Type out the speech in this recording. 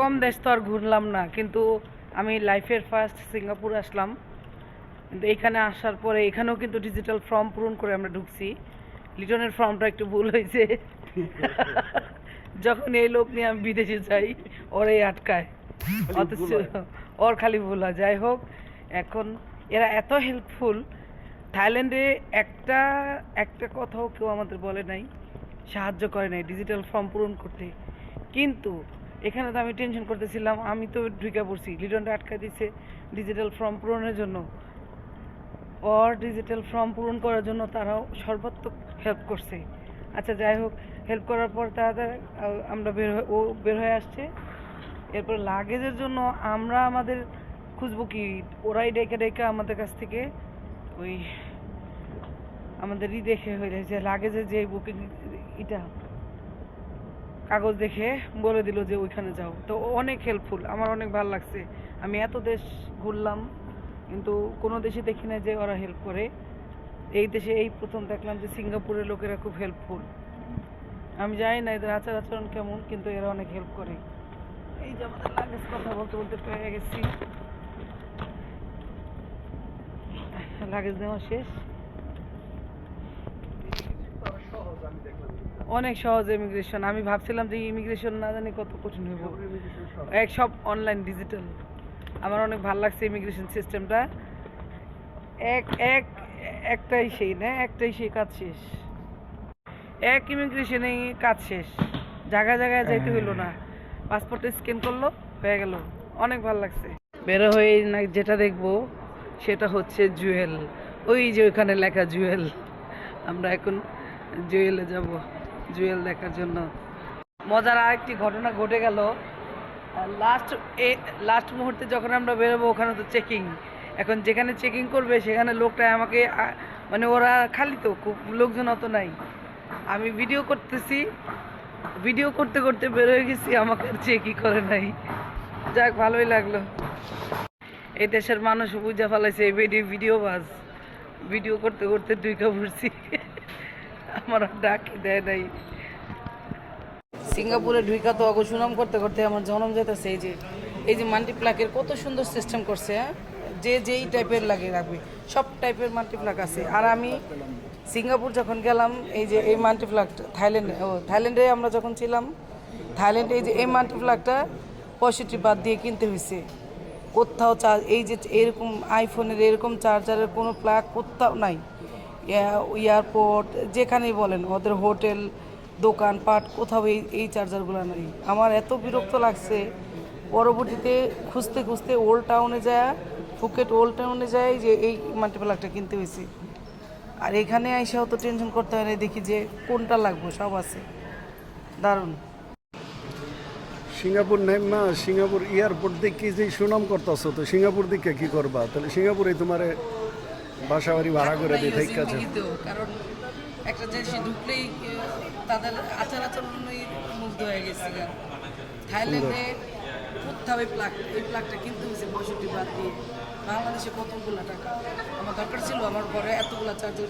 কম দেশ তো আর ঘুরলাম না কিন্তু আমি লাইফের ফার্স্ট সিঙ্গাপুর আসলাম। কিন্তু এখানে আসার পরে এখানেও কিন্তু ডিজিটাল ফর্ম পূরণ করে আমরা ঢুকছি। লিটনের ফর্মটা একটু ভুল হয়েছে। যখন এই লোক নিয়ে আমি বিদেশে যাই ওরাই আটকায়। অথচ ওর খালি ভুল হয়। যাই হোক এখন এরা এত হেল্পফুল থাইল্যান্ডে একটা একটা কথাও কেউ আমাদের বলে নাই সাহায্য করে নাই ডিজিটাল ফর্ম পূরণ করতে। কিন্তু এখানে তো আমি টেনশন করতেছিলাম, আমি তো ঢুকে পড়ছি। লিটনটা আটকা দিচ্ছে ডিজিটাল ফর্ম পূরণের জন্য। ওর ডিজিটাল ফর্ম পূরণ করার জন্য তারাও সর্বাত্মক হেল্প করছে। আচ্ছা যাই হোক হেল্প করার পর তারা আমরা বের হয়ে, ও বের হয়ে আসছে। এরপর লাগেজের জন্য আমরা আমাদের খুঁজবো কি? ওরাই ডেকে ডেকে আমাদের কাছ থেকে ওই আমাদের ই দেখে হয়ে যায় যে লাগেজের যে বুকিং এটা কাগজ দেখে বলে দিল যে ওইখানে যাও। তো অনেক হেল্পফুল আমার অনেক ভালো লাগছে। আমি এত দেশ ঘুরলাম, কিন্তু কোনো দেশে দেখি না যে ওরা হেল্প করে। এই দেশে এই প্রথম দেখলাম যে সিঙ্গাপুরের লোকেরা খুব হেল্পফুল আমি জানি না এদের আচার আচরণ কেমন, কিন্তু এরা অনেক হেল্প করে। এই যে আমাদের লাগেজ কথা বলতে বলতে পেয়ে গেছি। লাগেজ নেওয়া শেষ। অনেক সহজ ইমিগ্রেশন আমি ভাবছিলাম যে ইমিগ্রেশন না জানি কত কঠিন হইব। এক সব অনলাইন ডিজিটাল আমার অনেক ভালো লাগছে ইমিগ্রেশন সিস্টেমটা এক এক, একটাই সেই, না? একটাই সেই কাজ শেষ। এক ইমিগ্রেশনে কাজ শেষ। জায়গায় জায়গায় যাইতে হইল না। পাসপোর্টে স্ক্যান করল, হয়ে গেল। অনেক ভালো লাগছে। বেরো হয়ে না যেটা দেখব, সেটা হচ্ছে জুয়েল ওই যে ওইখানে লেখা জুয়েল আমরা এখন জুয়েলে যাব জুয়েল দেখার জন্য। মজার আরেকটি ঘটনা ঘটে গেল। লাস্ট এ লাস্ট মুহূর্তে যখন আমরা বেরোবো, ওখানে তো চেকিং এখন যেখানে চেকিং করবে, সেখানে লোকটা আমাকে মানে ওরা খালি তো, খুব লোকজন অত নাই। আমি ভিডিও করতেছি। ভিডিও করতে করতে বেরোয় গেছি, আমাকে চেকই করে নাই। যাক, ভালোই লাগল। এই দেশের মানুষ বুঝা ফেলাইছে, এই ভিডিও ভিডিও বাজ। ভিডিও করতে করতে দুইকা পড়ছি আমার ডাকি দেয় নাই। সিঙ্গাপুরে ঢুইকা তো অগো সুনাম করতে করতে আমার জনম যেতেছে এই যে এই যে মাল্টিপ্লাকের কত সুন্দর সিস্টেম করছে হ্যাঁ? যে যেই টাইপের লাগে রাখবে, সব টাইপের মাল্টিপ্লাক আছে। আর আমি সিঙ্গাপুর যখন গেলাম, এই যে এই মাল্টিপ্লাকটা থাইল্যান্ডে, ও, থাইল্যান্ডে আমরা যখন ছিলাম, থাইল্যান্ডে এই যে এই মাল্টিপ্লাকটা পঁয়ষট্টি বাদ দিয়ে কিনতে হয়েছে কোথাও চার্জ এই যে এরকম আইফোনের এরকম চার্জারের কোনো প্লাগ কোথাও নাই। এয়ারপোর্ট যেখানেই বলেন, ওদের হোটেল দোকানপাট কোথাও এই এই চার্জারগুলো নাই। আমার এত বিরক্ত লাগছে। পরবর্তীতে খুঁজতে খুঁজতে ওল্ড টাউনে যায় ফুকেট ওল্ড টাউনে যায়, যে এই মাল্টিপ্লাগটা কিনতে হয়েছে। আর এখানে আইসাও তো টেনশন করতে হয় না দেখি যে কোনটা লাগবে, সব আছে। দারুণ। সিঙ্গাপুর নেম না সিঙ্গাপুর এয়ারপোর্ট দেখে যে সুনাম করতেছো, তো সিঙ্গাপুর দিকে কি করবা? তাহলে সিঙ্গাপুরে তোমার বাসা বাড়ি ভাড়া করে দিয়ে ঠিক আছে কারণ একটা দেশে ঢুকলেই তাদের আচার আচরণই মুগ্ধ হয়ে গেছি থাইল্যান্ডে হবে প্লাগ এই প্লাগটা কিনতে হয়েছে পঁয়ষট্টি বাদ দিয়ে। বাংলাদেশে কতগুলো টাকা? আমার দরকার ছিল আমার ঘরে এতগুলো চার্জার